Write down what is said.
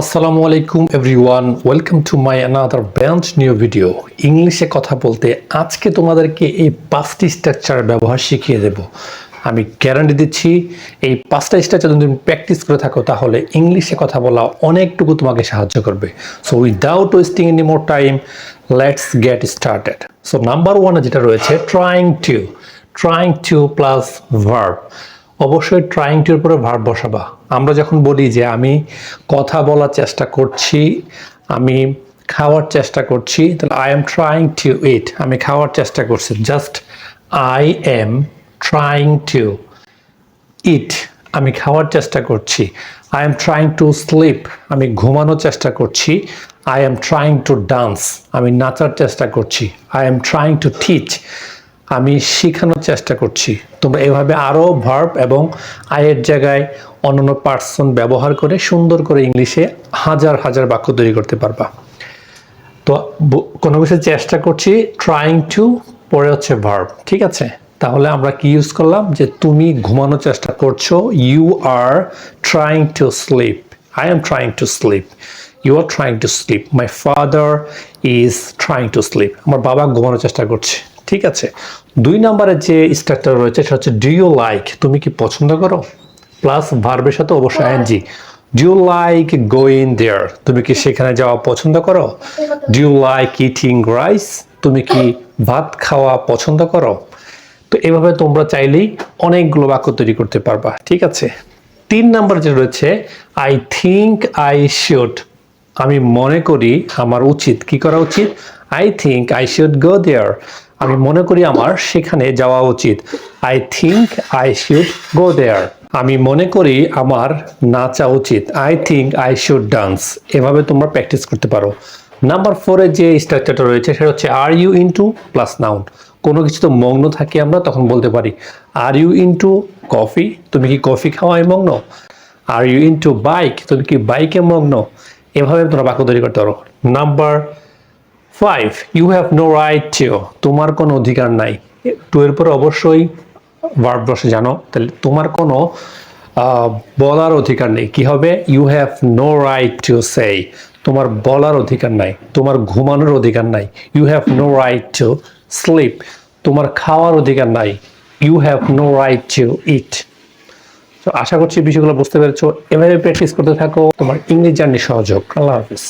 আসসালামু আলাইকুম everyone welcome to my another brand new video ইংলিশে কথা বলতে আজকে তোমাদেরকে এই পাঁচটি স্ট্রাকচার ব্যবহার শিখিয়ে দেব। আমি গ্যারান্টি দিচ্ছি, এই পাঁচটা স্ট্রাকচার যদি তুমি প্র্যাকটিস করে থাকো, তাহলে ইংলিশে কথা বলা অনেকটুকু তোমাকে সাহায্য করবে। So without wasting any more time let's get started so number ওয়ানে যেটা রয়েছে trying to trying to plus verb অবশ্যই ট্রাইং টুর উপরে ভার্ব বসাবা। আমরা যখন বলি যে আমি কথা বলার চেষ্টা করছি, আমি খাওয়ার চেষ্টা করছি, তাহলে I am trying to eat আমি খাওয়ার চেষ্টা করছি। Just I am trying to eat আমি খাওয়ার চেষ্টা করছি। I am trying to sleep আমি ঘুমানোর চেষ্টা করছি। I am trying to dance আমি নাচার চেষ্টা করছি। I am trying to teach আমি শেখানোর চেষ্টা করছি। তোমরা এভাবে আরও ভার্ব এবং আয়ের জায়গায় অন্যান্য পার্সন ব্যবহার করে সুন্দর করে ইংলিশে হাজার হাজার বাক্য তৈরি করতে পারবা। তো কোনো কিছু চেষ্টা করছি ট্রাইং টু পরে হচ্ছে ভার্ব ঠিক আছে? তাহলে আমরা কি ইউজ করলাম? যে তুমি ঘুমানোর চেষ্টা করছ you are trying to sleep I am trying to sleep you are trying to sleep my father is trying to sleep আমার বাবা ঘুমানোর চেষ্টা করছে। ঠিক আছে। দুই নম্বরের যে স্ট্রাকচার রয়েছে সেটা হচ্ছে ডু ইউ লাইক তুমি কি পছন্দ করো? প্লাস ভার্বের সাথে অবশ্যই ing do like going there তুমি কি সেখানে যাওয়া পছন্দ করো? ডু লাইক ইটিং রাইস তুমি কি ভাত খাওয়া পছন্দ করো? তো এভাবে তোমরা চাইলেই অনেকগুলো বাক্য তৈরি করতে পারবা ঠিক আছে? তিন নাম্বার যে রয়েছে আই থিঙ্ক আই শুড আমি মনে করি আমার উচিত। কি করা উচিত? I think I should go there আমি মনে করি আমার সেখানে যাওয়া উচিত। I think I should go there আমি মনে করি আমার নাচা উচিত। I think I should dance এভাবে তোমরা প্র্যাকটিস করতে পারো। নাম্বার ফোরে যে স্ট্রাকচারটা রয়েছে, সেটা হচ্ছে are you into plus noun কোনো কিছু তো মগ্ন থাকি আমরা তখন বলতে পারি আর ইউ ইন্টু কফি তুমি কি কফি খাওয়ায় মগ্ন? আর ইউ ইন্টু বাইক তুমি কি বাইকে মগ্ন? এভাবে তোমরা বাক্য তৈরি করতে পারো। Number five you have no right to তোমার কোনো অধিকার নাই। টু এর পরে অবশ্যই ভার্ব বসে, জানো? তাহলে তোমার কোনো বলার অধিকার নেই। কি হবে? You have no right to say তোমার বলার অধিকার নাই। তোমার ঘুমানোর অধিকার নাই। You have no right to sleep তোমার খাওয়ার অধিকার নাই। You have no right to eat তো আশা করছি বিষয়গুলো বুঝতে পেরেছ। এভাবে প্র্যাকটিস করতে থাকো। তোমার ইংরেজি জার্নি সহযোগ আল্লাহ হাফিজ।